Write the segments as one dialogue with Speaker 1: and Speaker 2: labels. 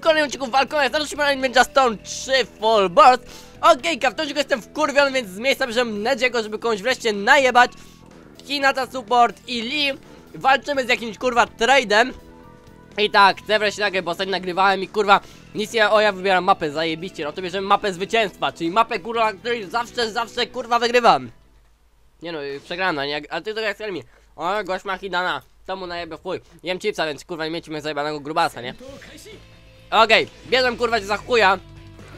Speaker 1: kolejnym odcinku Falcona jest nasz Ninja Stone 3 Full Burst Okej, okay, w jestem wkurwiony, więc z miejsca bierzemy Nedziego, żeby komuś wreszcie najebać. Hinata Support i Lee. Walczymy z jakimś kurwa tradem I tak, chcę wreszcie nagrać, bo ostatnio nagrywałem i kurwa Nic nie, o ja wybieram mapę, zajebiście, no to bierzemy mapę zwycięstwa Czyli mapę kurwa, której zawsze, zawsze kurwa wygrywam. Nie no, przegrana, nie? Ale ty to jak mi O, gość ma Hidana to mu najebie chuj. Jem chipsa, więc kurwa nie mieć zajebanego grubasa, nie? Okej, okay, bierzem kurwa za chuja.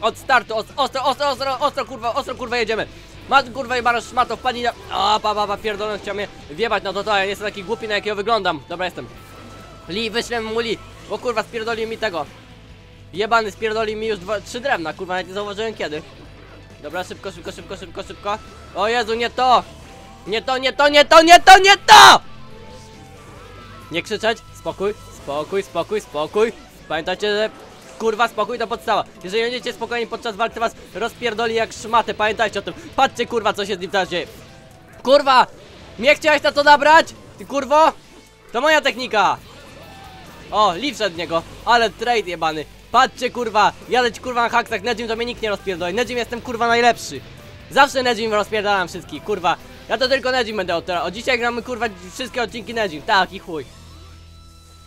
Speaker 1: Od startu, ostro, ostro, ostro, ostro, ostro kurwa, ostro kurwa jedziemy. Mat kurwa jebana szmato, wpadnij na... O, pa, pa, pa, pierdolę, chciał mnie wjebać, no to to, ja nie jestem taki głupi, na jakiego wyglądam. Dobra, jestem. Li, wyślę mu Li, bo kurwa spierdoli mi tego. Jebany spierdoli mi już dwa, trzy drewna, kurwa, nawet nie zauważyłem kiedy. Dobra, szybko, szybko, szybko, szybko, szybko. O Jezu, nie to! Nie to, nie to, nie to, nie to, nie to! Nie krzyczeć, spokój, spokój, spokój, spokój. Pamiętajcie, że kurwa spokój to podstawa. Jeżeli będziecie spokojni podczas walki, was rozpierdoli jak szmatę, pamiętajcie o tym. Patrzcie kurwa, co się z nim teraz dzieje. Kurwa! Nie chciałeś na to nabrać? Ty kurwo? To moja technika! O, liw od niego, ale trade jebany. Patrzcie kurwa, jadę ci kurwa na haksach, Nedzim to mnie nikt nie rozpierdoli. Nedzim jestem kurwa najlepszy. Zawsze Nedzim rozpierdalam wszystkich, kurwa. Ja to tylko Nedzim będę od teraz. O dzisiaj gramy kurwa wszystkie odcinki Nedzim. Tak i chuj.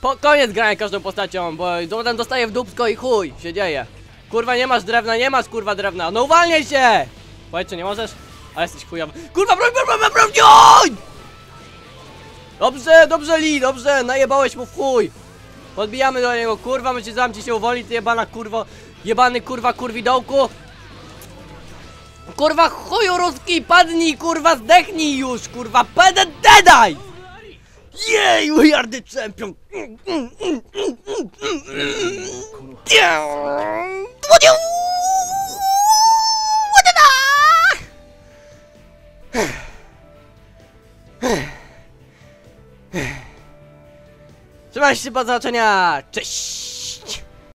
Speaker 1: Po koniec grania każdą postacią, bo potem dostaję w dupsko i chuj się dzieje. Kurwa nie masz drewna, nie masz kurwa drewna. No uwalniaj się! Powiedz, czy nie możesz? Ale jesteś chujowy. Kurwa, broń, broń, broń, broń, broń! Dobrze, dobrze Li, dobrze, najebałeś mu w chuj. Podbijamy do niego, kurwa, my ci zamci się uwolni, ty jebana kurwo, jebany kurwa kurwidołku. Kurwa chuju ruski, padnij, kurwa zdechnij już, kurwa, pedę Jej, we are the champion! Trzymaj się, do zobaczenia! Cześć!